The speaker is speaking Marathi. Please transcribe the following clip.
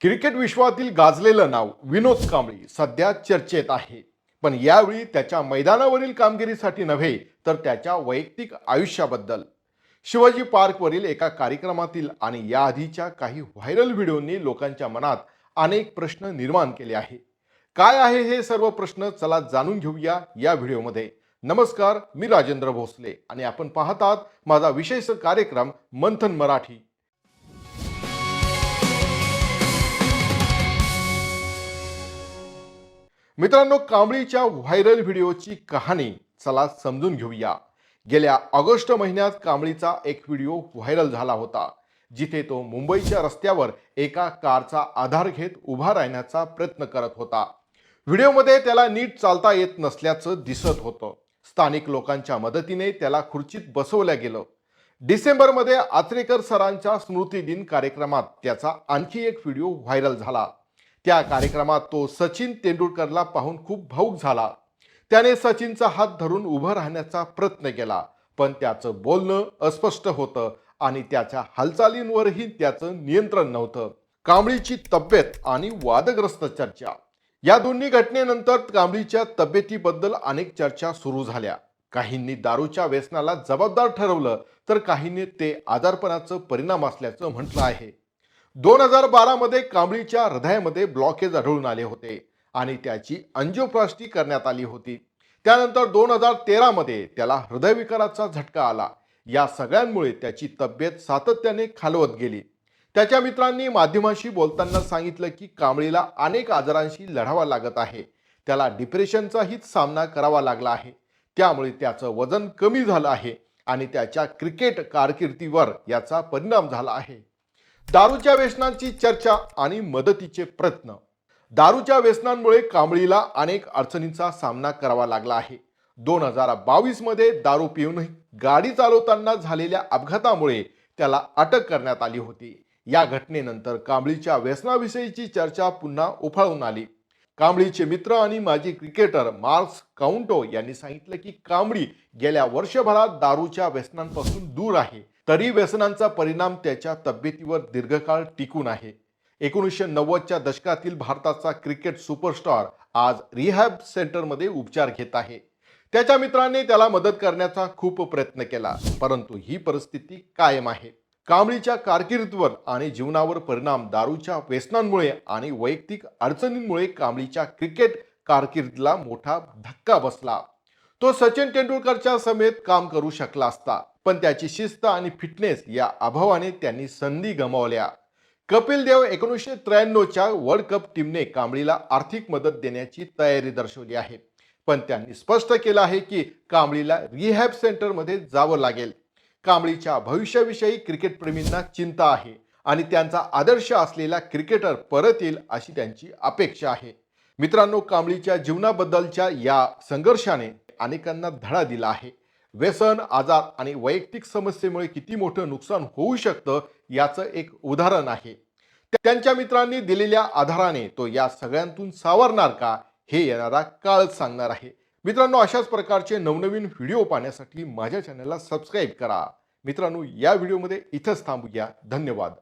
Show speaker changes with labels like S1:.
S1: क्रिकेट विश्वातील गाजलेलं नाव विनोद कांबळी सध्या चर्चेत आहे. पण यावेळी त्याच्या मैदानावरील कामगिरीसाठी नव्हे तर त्याच्या वैयक्तिक आयुष्याबद्दल. शिवाजी पार्कवरील एका कार्यक्रमातील आणि याआधीच्या काही व्हायरल व्हिडिओंनी लोकांच्या मनात अनेक प्रश्न निर्माण केले आहे. काय आहे हे सर्व प्रश्न चला जाणून घेऊया या व्हिडिओमध्ये. नमस्कार मी राजेंद्र भोसले आणि आपण पाहतात माझा विशेष कार्यक्रम मंथन मराठी. मित्रांनो कांबळीच्या व्हायरल व्हिडिओची कहाणी चला समजून घेऊया. गेल्या ऑगस्ट महिन्यात कांबळीचा एक व्हिडिओ व्हायरल झाला होता. जिथे तो मुंबईच्या रस्त्यावर एका कारचा आधार घेत उभा राहण्याचा प्रयत्न करत होता. व्हिडिओमध्ये त्याला नीट चालता येत नसल्याचं दिसत होतं. स्थानिक लोकांच्या मदतीने त्याला खुर्चीत बसवलं गेलं. डिसेंबरमध्ये आचरेकर सरांच्या स्मृतिदिन कार्यक्रमात त्याचा आणखी एक व्हिडिओ व्हायरल झाला. त्या कार्यक्रमात तो सचिन तेंडुलकरला पाहून खूप भाऊक झाला. त्याने सचिनचा हात धरून उभं राहण्याचा प्रयत्न केला पण त्याचं बोलणं अस्पष्ट होतं आणि त्याच्या हालचालींवरही त्याचं नियंत्रण नव्हतं. कांबळीची तब्येत आणि वादग्रस्त चर्चा. या दोन्ही घटनेनंतर कांबळीच्या तब्येतीबद्दल अनेक चर्चा सुरू झाल्या. काहींनी दारूच्या व्यसनाला जबाबदार ठरवलं तर काहींनी ते आजारपणाचं परिणाम असल्याचं म्हटलं आहे. दोन हजार बारामध्ये कांबळीच्या हृदयामध्ये ब्लॉकेज आढळून आले होते आणि त्याची अंजिओप्लास्टी करण्यात आली होती. त्यानंतर दोन हजार तेरामध्ये त्याला हृदयविकाराचा झटका आला. या सगळ्यांमुळे त्याची तब्येत सातत्याने खालवत गेली. त्याच्या मित्रांनी माध्यमांशी बोलताना सांगितलं की कांबळीला अनेक आजारांशी लढावा लागत आहे. त्याला डिप्रेशनचाही सामना करावा लागला आहे. त्यामुळे त्याचं वजन कमी झालं आहे आणि त्याच्या क्रिकेट कारकिर्दीवर याचा परिणाम झाला आहे. दारूच्या व्यसनांची चर्चा आणि मदतीचे प्रयत्न. दारूच्या व्यसनांमुळे कांबळीला अनेक अडचणींचा सामना करावा लागला आहे. दोन हजार बावीसमध्ये दारू पिऊनही गाडी चालवताना झालेल्या अपघातामुळे त्याला अटक करण्यात आली होती. या घटनेनंतर कांबळीच्या व्यसनाविषयीची चर्चा पुन्हा उफाळून आली. कांबळीचे मित्र आणि माजी क्रिकेटर मार्क्स काउंटो यांनी सांगितलं की कांबळी गेल्या वर्षभरात दारूच्या व्यसनांपासून दूर आहे. तरी व्यसनांचा परिणाम त्याच्या तब्येतीवर दीर्घकाळ टिकून आहे. एकोणीसशे नव्वदच्या दशकातील भारताचा क्रिकेट सुपरस्टार आज रिहॅब सेंटरमध्ये उपचार घेत आहे. त्याच्या मित्रांनी त्याला मदत करण्याचा खूप प्रयत्न केला परंतु ही परिस्थिती कायम आहे. कांबळीच्या कारकिर्दीवर आणि जीवनावर परिणाम दारूच्या व्यसनांमुळे आणि वैयक्तिक अडचणींमुळे कांबळीच्या क्रिकेट कारकिर्दीला मोठा धक्का बसला. तो सचिन तेंडुलकरच्या समेत काम करू शकला असता. पण त्याची शिस्त आणि फिटनेस या अभावाने त्यांनी संधी गमावल्या. कपिल देव एकोणीसशे त्र्याण्णवच्या वर्ल्ड कप टीमने कांबळीला आर्थिक मदत देण्याची तयारी दर्शवली आहे. पण त्यांनी स्पष्ट केलं आहे की कांबळीला रिहॅब सेंटरमध्ये जावं लागेल. कांबळीच्या भविष्याविषयी क्रिकेटप्रेमींना चिंता आहे आणि त्यांचा आदर्श असलेला क्रिकेटर परत येईल अशी त्यांची अपेक्षा आहे. मित्रांनो कांबळीच्या जीवनाबद्दलच्या या संघर्षाने अनेकांना धडा दिला आहे. व्यसन आजार आणि वैयक्तिक समस्येमुळे किती मोठं नुकसान होऊ शकतं याचं एक उदाहरण आहे. त्यांच्या मित्रांनी दिलेल्या आधाराने तो या सगळ्यांतून सावरणार का हे येणारा काळच सांगणार आहे. मित्रांनो अशाच प्रकारचे नवनवीन व्हिडिओ पाहण्यासाठी माझ्या चॅनलला सबस्क्राईब करा. मित्रांनो या व्हिडिओमध्ये इथंच थांबूया. धन्यवाद.